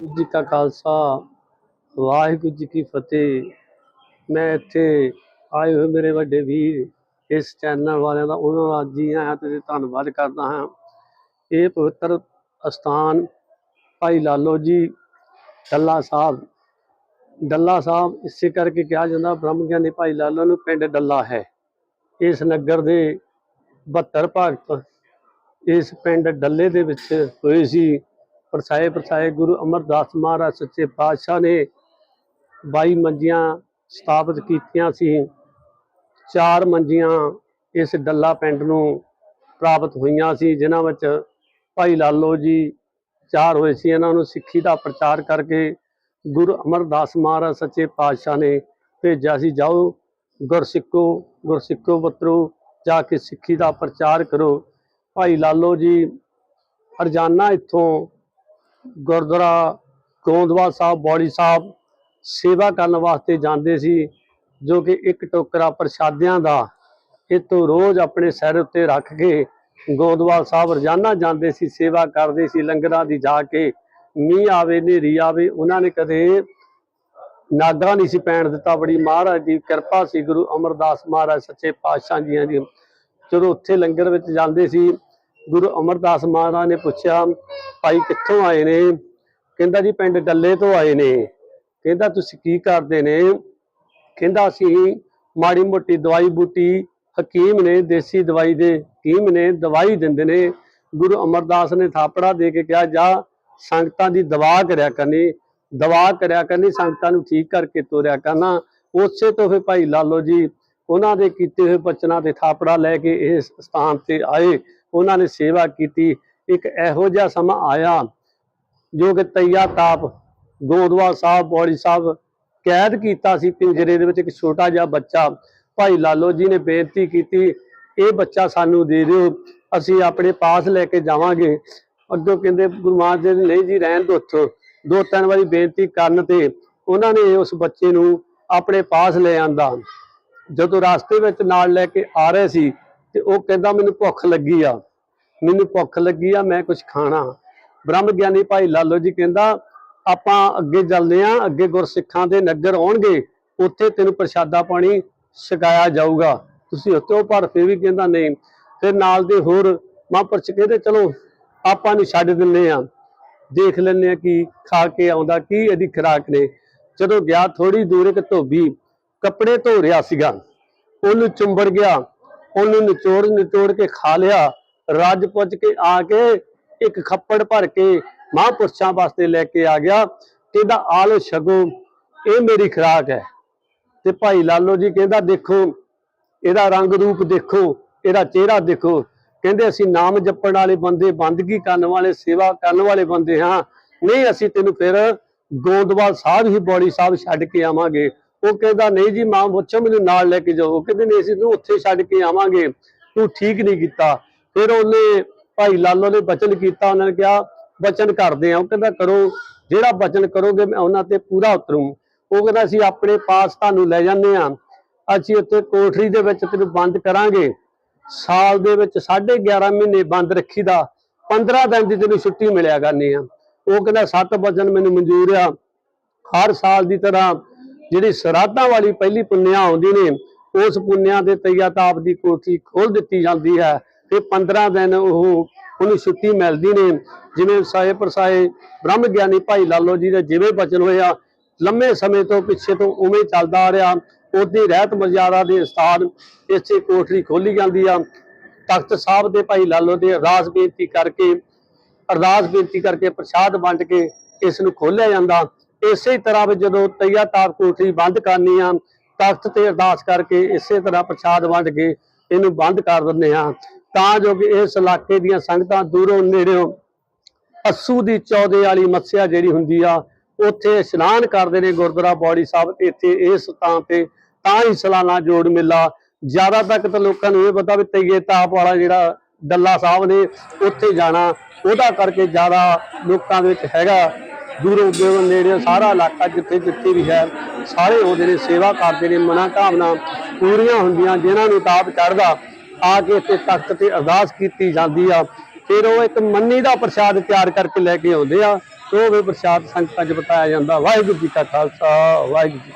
ਜੀ ਕਾ ਖਾਲਸਾ, ਵਾਹਿਗੁਰੂ ਜੀ ਕੀ ਫਤਿਹ। ਮੈਂ ਇੱਥੇ ਆਏ ਹੋਏ ਮੇਰੇ ਵੱਡੇ ਵੀਰ, ਇਸ ਚੈਨਲ ਵਾਲਿਆਂ ਦਾ ਉਹਨਾਂ ਦਾ ਜੀ ਆਇਆਂ ਤੇ ਧੰਨਵਾਦ ਕਰਦਾ ਹਾਂ। ਇਹ ਪਵਿੱਤਰ ਅਸਥਾਨ ਭਾਈ ਲਾਲੋ ਜੀ ਡੱਲਾ ਸਾਹਿਬ। ਡੱਲਾ ਸਾਹਿਬ ਇਸੇ ਕਰਕੇ ਕਿਹਾ ਜਾਂਦਾ, ਬ੍ਰਹਮ ਗਿਆਨੀ ਭਾਈ ਲਾਲੋ ਨੂੰ ਪਿੰਡ ਡੱਲਾ ਹੈ। ਇਸ ਨਗਰ ਦੇ 72 ਭਗਤ ਇਸ ਪਿੰਡ ਡੱਲੇ ਦੇ ਵਿੱਚ ਹੋਏ ਸੀ। ਪਰਸਾਏ ਪਰਸਾਏ ਗੁਰੂ ਅਮਰਦਾਸ ਮਹਾਰਾਜ ਸੱਚੇ ਪਾਤਸ਼ਾਹ ਨੇ 22 ਮੰਜੀਆਂ ਸਥਾਪਿਤ ਕੀਤੀਆਂ ਸੀ। ਚਾਰ ਮੰਜੀਆਂ ਇਸ ਡੱਲਾ ਪਿੰਡ ਨੂੰ ਪ੍ਰਾਪਤ ਹੋਈਆਂ ਸੀ, ਜਿਨ੍ਹਾਂ ਵਿੱਚ ਭਾਈ ਲਾਲੋ ਜੀ ਚਾਰ ਹੋਏ ਸੀ। ਇਹਨਾਂ ਨੂੰ ਸਿੱਖੀ ਦਾ ਪ੍ਰਚਾਰ ਕਰਕੇ ਗੁਰੂ ਅਮਰਦਾਸ ਮਹਾਰਾਜ ਸੱਚੇ ਪਾਤਸ਼ਾਹ ਨੇ ਭੇਜਿਆ ਸੀ। ਜਾਓ ਗੁਰਸਿੱਖੋ ਗੁਰਸਿੱਖੋ ਪੁੱਤਰੋ, ਜਾ ਕੇ ਸਿੱਖੀ ਦਾ ਪ੍ਰਚਾਰ ਕਰੋ। ਭਾਈ ਲਾਲੋ ਜੀ ਰੋਜ਼ਾਨਾ ਇੱਥੋਂ ਗੁਰਦੁਆਰਾ ਗੋਂਦਵਾਲ ਸਾਹਿਬ, ਬੌੜੀ ਸਾਹਿਬ ਸੇਵਾ ਕਰਨ ਵਾਸਤੇ ਜਾਂਦੇ ਸੀ, ਜੋ ਕਿ ਇੱਕ ਟੋਕਰਾ ਪ੍ਰਸ਼ਾਦਿਆਂ ਦਾ ਇਹ ਰੋਜ਼ ਆਪਣੇ ਸਿਰ ਉੱਤੇ ਰੱਖ ਕੇ ਗੋਦਵਾਲ ਸਾਹਿਬ ਰੋਜ਼ਾਨਾ ਜਾਂਦੇ ਸੀ, ਸੇਵਾ ਕਰਦੇ ਸੀ, ਲੰਗਰਾਂ ਦੀ ਜਾ ਕੇ ਮੀਂਹ ਆਵੇ, ਹਨੇਰੀ ਆਵੇ, ਉਹਨਾਂ ਨੇ ਕਦੇ ਨਾਗਾ ਨਹੀਂ ਸੀ ਪੈਣ ਦਿੱਤਾ। ਬੜੀ ਮਹਾਰਾਜ ਦੀ ਕਿਰਪਾ ਸੀ, ਗੁਰੂ ਅਮਰਦਾਸ ਮਹਾਰਾਜ ਸੱਚੇ ਪਾਤਸ਼ਾਹ ਜੀਆਂ ਦੀ। ਜਦੋਂ ਉੱਥੇ ਲੰਗਰ ਵਿੱਚ ਜਾਂਦੇ ਸੀ ਗੁਰੂ ਅਮਰਦਾਸ ਮਹਾਰਾਜ ਨੇ ਪੁੱਛਿਆ, ਭਾਈ ਕਿੱਥੋਂ ਆਏ ਨੇ? ਕਹਿੰਦਾ, ਜੀ ਪਿੰਡ ਡੱਲੇ ਤੋਂ ਆਏ ਨੇ। ਕਹਿੰਦਾ, ਤੁਸੀਂ ਕੀ ਕਰਦੇ ਨੇ? ਕਹਿੰਦਾ, ਅਸੀਂ ਮਾੜੀ ਮੋਟੀ ਦਵਾਈ ਬੂਟੀ ਹਕੀਮ ਨੇ, ਦੇਸੀ ਦਵਾਈ ਦੇ ਹਕੀਮ ਨੇ ਦਵਾਈ ਦਿੰਦੇ ਨੇ। ਗੁਰੂ ਅਮਰਦਾਸ ਨੇ ਥਾਪੜਾ ਦੇ ਕੇ ਕਿਹਾ, ਜਾ ਸੰਗਤਾਂ ਦੀ ਦਵਾ ਕਰਿਆ ਕਰਨੀ, ਦਵਾ ਕਰਿਆ ਕਰਨੀ, ਸੰਗਤਾਂ ਨੂੰ ਠੀਕ ਕਰਕੇ ਤੋਰਿਆ ਕਰਨਾ। ਉਸੇ ਤੋਂ ਫਿਰ ਭਾਈ ਲਾਲੋ ਜੀ ਉਹਨਾਂ ਦੇ ਕੀਤੇ ਹੋਏ ਬਚਨਾਂ ਤੇ ਥਾਪੜਾ ਲੈ ਕੇ ਇਸ ਸਥਾਨ ਤੇ ਆਏ। ਉਹਨਾਂ ਨੇ ਸੇਵਾ ਕੀਤੀ। ਇੱਕ ਇਹੋ ਜਿਹਾ ਸਮਾਂ ਆਇਆ ਜੋ ਕਿ ਤਈਆ ਤਾਪ, ਗੋਦਵਾ ਸਾਹਿਬ ਬੌੜੀ ਸਾਹਿਬ ਕੈਦ ਕੀਤਾ ਸੀ। ਪਿੰਜਰੇ ਦੇ ਵਿੱਚ ਇੱਕ ਛੋਟਾ ਜਿਹਾ ਬੱਚਾ, ਭਾਈ ਲਾਲੋ ਜੀ ਨੇ ਬੇਨਤੀ ਕੀਤੀ, ਇਹ ਬੱਚਾ ਸਾਨੂੰ ਦੇ ਦਿਓ, ਅਸੀਂ ਆਪਣੇ ਪਾਸ ਲੈ ਕੇ ਜਾਵਾਂਗੇ। ਅੱਗੋਂ ਕਹਿੰਦੇ, ਗੁਰੂ ਮਹਾਰਾਜ ਜੀ, ਨਹੀਂ ਜੀ, ਰਹਿਣ ਦਿਓ ਉੱਥੋਂ ਦੋ ਤਿੰਨ ਵਾਰੀ ਬੇਨਤੀ ਕਰਨ ਤੇ ਉਹਨਾਂ ਨੇ ਉਸ ਬੱਚੇ ਨੂੰ ਆਪਣੇ ਪਾਸ ਲੈ ਆਂਦਾ। ਜਦੋਂ ਰਸਤੇ ਵਿੱਚ ਨਾਲ ਲੈ ਕੇ ਆ ਰਹੇ ਸੀ ਤੇ ਉਹ ਕਹਿੰਦਾ ਮੈਨੂੰ ਭੁੱਖ ਲੱਗੀ ਆ। ਮੈਨੂੰ ਭੁੱਖ ਲੱਗੀ ਆ, ਮੈਂ ਕੁਝ ਖਾਣਾ। ਬ੍ਰਹਮ ਗਿਆਨੀ ਭਾਈ ਲਾਲੋ ਜੀ ਕਹਿੰਦਾ, ਆਪਾਂ ਅੱਗੇ ਚੱਲਦੇ ਆ, ਅੱਗੇ ਗੁਰਸਿੱਖਾਂ ਦੇ ਨਗਰ ਆਉਣਗੇ, ਉੱਥੇ ਤੈਨੂੰ ਪ੍ਰਸ਼ਾਦਾ ਪਾਣੀ ਛਕਾਇਆ ਜਾਊਗਾ। ਤੁਸੀਂ ਉੱਥੇ ਪਰ ਫਿਰ ਵੀ ਕਹਿੰਦਾ ਨਹੀਂ। ਫਿਰ ਨਾਲ ਦੇ ਹੋਰ ਮਹਾਂਪੁਰਸ਼ ਕਹਿੰਦੇ, ਚਲੋ, ਆਪਾਂ ਨੂੰ ਛੱਡ ਦਿੰਨੇ ਆ। ਦੇਖ ਲੈਂਦੇ ਆ ਕਿ ਖਾ ਕੇ ਆਉਂਦਾ, ਕੀ ਇਹਦੀ ਖੁਰਾਕ ਨੇ। ਜਦੋਂ ਗਿਆ ਥੋੜੀ ਦੂਰ ਇੱਕ ਧੋਬੀ ਕੱਪੜੇ ਧੋ ਰਿਹਾ ਸੀਗਾ। ਉਹਨੂੰ ਚੁੰਬੜ ਗਿਆ। ਉਹਨੂੰ ਨਿਚੋੜ ਨਿਚੋੜ ਕੇ ਖਾ ਲਿਆ। ਰੱਜ ਪੁੱਜ ਕੇ ਆ ਕੇ ਇੱਕ ਖੱਪੜ ਭਰ ਕੇ ਮਹਾਂਪੁਰਸ਼ਾਂ ਵਾਸਤੇ ਲੈ ਕੇ ਆ ਗਿਆ ਕਹਿੰਦਾ ਆਲ ਲੋ ਇਹ ਮੇਰੀ ਖੁਰਾਕ ਹੈ। ਤੇ ਭਾਈ ਲਾਲੋ ਜੀ ਕਹਿੰਦਾ, ਦੇਖੋ, ਇਹਦਾ ਰੰਗ ਰੂਪ ਦੇਖੋ, ਇਹਦਾ ਚਿਹਰਾ ਦੇਖੋ। ਕਹਿੰਦੇ, ਅਸੀਂ ਨਾਮ ਜਪਣ ਵਾਲੇ ਬੰਦੇ, ਬੰਦਗੀ ਕਰਨ ਵਾਲੇ, ਸੇਵਾ ਕਰਨ ਵਾਲੇ ਬੰਦੇ ਹਾਂ। ਨਹੀਂ, ਅਸੀਂ ਤੈਨੂੰ ਫਿਰ ਗੋਦਵਾਲ ਸਾਹਿਬ ਹੀ ਬੌੜੀ ਸਾਹਿਬ ਛੱਡ ਕੇ ਆਵਾਂਗੇ। ਉਹ ਕਹਿੰਦਾ, ਨਹੀਂ ਜੀ, ਮਾਂ, ਪੁੱਛੋ ਮੈਨੂੰ ਨਾਲ ਲੈ ਕੇ ਜਾਓ। ਕਹਿੰਦੇ, ਨਹੀਂ ਅਸੀਂ ਤੈਨੂੰ ਉੱਥੇ ਛੱਡ ਕੇ ਆਵਾਂਗੇ। ਤੂੰ ਠੀਕ ਨਹੀਂ ਕੀਤਾ। ਫਿਰ ਉਹਨੇ ਭਾਈ ਲਾਲੋ ਨੇ ਬਚਨ ਕੀਤਾ, ਉਹਨਾਂ ਨੇ ਕਿਹਾ, ਬਚਨ ਕਰਦੇ ਆ। ਉਹ ਕਹਿੰਦਾ, ਕਰੋ, ਜਿਹੜਾ ਬਚਨ ਕਰੋਗੇ ਮੈਂ ਉਹਨਾਂ ਤੇ ਪੂਰਾ ਉਤਰੂ। ਉਹ ਕਹਿੰਦਾ, ਅਸੀਂ ਆਪਣੇ ਪਾਸ ਤੁਹਾਨੂੰ ਲੈ ਜਾਂਦੇ ਆ। ਅਸੀਂ ਉੱਥੇ ਕੋਠਰੀ ਦੇ ਵਿੱਚ ਤੈਨੂੰ ਬੰਦ ਕਰਾਂਗੇ। ਸਾਲ ਦੇ ਵਿੱਚ 11.5 ਮਹੀਨੇ ਬੰਦ ਰੱਖੀਦਾ। 15 ਦਿਨ ਦੀ ਤੈਨੂੰ ਛੁੱਟੀ ਮਿਲਿਆ ਕਰਨੀ ਆ। ਉਹ ਕਹਿੰਦਾ, ਸੱਤ ਵਚਨ ਮੈਨੂੰ ਮਨਜ਼ੂਰ ਆ। ਹਰ ਸਾਲ ਦੀ ਤਰ੍ਹਾਂ ਜਿਹੜੀ ਸਰਾਧਾਂ ਵਾਲੀ ਪਹਿਲੀ ਪੁੰਨਿਆ ਆਉਂਦੀ ਨੇ, ਉਸ ਪੁੰਨਿਆ ਦੇ ਤਈਆ ਤਾਪ ਦੀ ਕੋਠੀ ਖੋਲ ਦਿੱਤੀ ਜਾਂਦੀ ਹੈ। ਤੇ 15 ਦਿਨ ਉਹ ਉਹਨੂੰ ਛੁੱਟੀ ਮਿਲਦੀ ਨੇ। ਜਿਵੇਂ ਸਾਏ ਪ੍ਰਸਾਏ ਬ੍ਰਹਮ ਗਿਆਨੀ ਭਾਈ ਲਾਲੋ ਜੀ ਦੇ ਜਿਵੇਂ ਬਚਨ ਹੋਇਆ, ਲੰਮੇ ਸਮੇਂ ਤੋਂ ਪਿੱਛੇ ਤੋਂ ਉਵੇਂ ਚੱਲਦਾ ਆ ਰਿਹਾ। ਉਹਦੀ ਰਹਿਤ ਮਰਜ਼ਾਦਾ ਦੇ ਸਥਾਨ ਇਸੇ ਕੋਠਰੀ ਖੋਲੀ ਜਾਂਦੀ ਆ। ਤਖਤ ਸਾਹਿਬ ਦੇ ਭਾਈ ਲਾਲੋ ਦੇ ਅਰਦਾਸ ਬੇਨਤੀ ਕਰਕੇ, ਅਰਦਾਸ ਬੇਨਤੀ ਕਰਕੇ ਪ੍ਰਸ਼ਾਦ ਵੰਡ ਕੇ ਇਸ ਨੂੰ ਖੋਲਿਆ ਜਾਂਦਾ। ਇਸੇ ਤਰ੍ਹਾਂ ਵਿੱਚ ਜਦੋਂ ਤਈਆ ਤਾਪ ਕੋਠਰੀ ਬੰਦ ਕਰਨੀ ਆ, ਤਖਤ ਤੇ ਅਰਦਾਸ ਕਰਕੇ ਇਸੇ ਤਰ੍ਹਾਂ ਪ੍ਰਸ਼ਾਦ ਵੰਡ ਕੇ ਇਹਨੂੰ ਬੰਦ ਕਰ ਦਿੰਦੇ ਆ ਤਾਂ ਜੋ ਕਿ ਇਸ ਇਲਾਕੇ ਦੀਆਂ ਸੰਗਤਾਂ ਦੂਰੋਂ ਨੇੜਿਓਂ ਅਸੂ ਦੀ ਚੌਦੇ ਵਾਲੀ ਮੱਸਿਆ ਜਿਹੜੀ ਹੁੰਦੀ ਆ, ਉੱਥੇ ਇਸ਼ਨਾਨ ਕਰਦੇ ਨੇ ਗੁਰਦੁਆਰਾ ਬੌੜੀ ਸਾਹਿਬ। ਤੇ ਇੱਥੇ ਇਸ ਥਾਂ ਤੇ ਤਾਂ ਹੀ ਸਲਾਨਾ ਜੋੜ ਮੇਲਾ। ਜ਼ਿਆਦਾ ਤੱਕ ਤਾਂ ਲੋਕਾਂ ਨੂੰ ਇਹ ਪਤਾ ਵੀ ਤਈਏ ਤਾਪ ਵਾਲਾ ਜਿਹੜਾ ਡੱਲਾ ਸਾਹਿਬ ਨੇ ਉੱਥੇ ਜਾਣਾ, ਉਹਦਾ ਕਰਕੇ ਜ਼ਿਆਦਾ ਲੋਕਾਂ ਦੇ ਵਿੱਚ ਹੈਗਾ ਦੂਰੋਂ ਦੂਰੋਂ ਨੇੜੇ ਸਾਰਾ ਇਲਾਕਾ ਜਿੱਥੇ ਜਿੱਥੇ ਵੀ ਹੈ, ਸਾਰੇ ਆਉਂਦੇ ਨੇ ਸੇਵਾ ਕਰਦੇ ਨੇ, ਮਨਾ ਕਾਮਨਾ ਪੂਰੀਆਂ ਹੁੰਦੀਆਂ, ਜਿਨ੍ਹਾਂ ਨੂੰ ਤਾਪ ਚੜਦਾ ਆ ਕੇ ਇੱਥੇ ਤਖਤ ਤੇ ਅਰਦਾਸ ਕੀਤੀ ਜਾਂਦੀ ਆ। ਫਿਰ ਉਹ ਇੱਕ ਮੰਨੀ ਦਾ ਪ੍ਰਸ਼ਾਦ ਤਿਆਰ ਕਰਕੇ ਲੈ ਕੇ ਆਉਂਦੇ ਆ। ਉਹ ਵੀ ਪ੍ਰਸ਼ਾਦ ਸੰਗਤਾਂ 'ਚ ਬਤਾਇਆ ਜਾਂਦਾ। ਵਾਹਿਗੁਰੂ ਜੀ ਕਾ ਖਾਲਸਾ, ਵਾਹਿਗੁਰੂ ਜੀ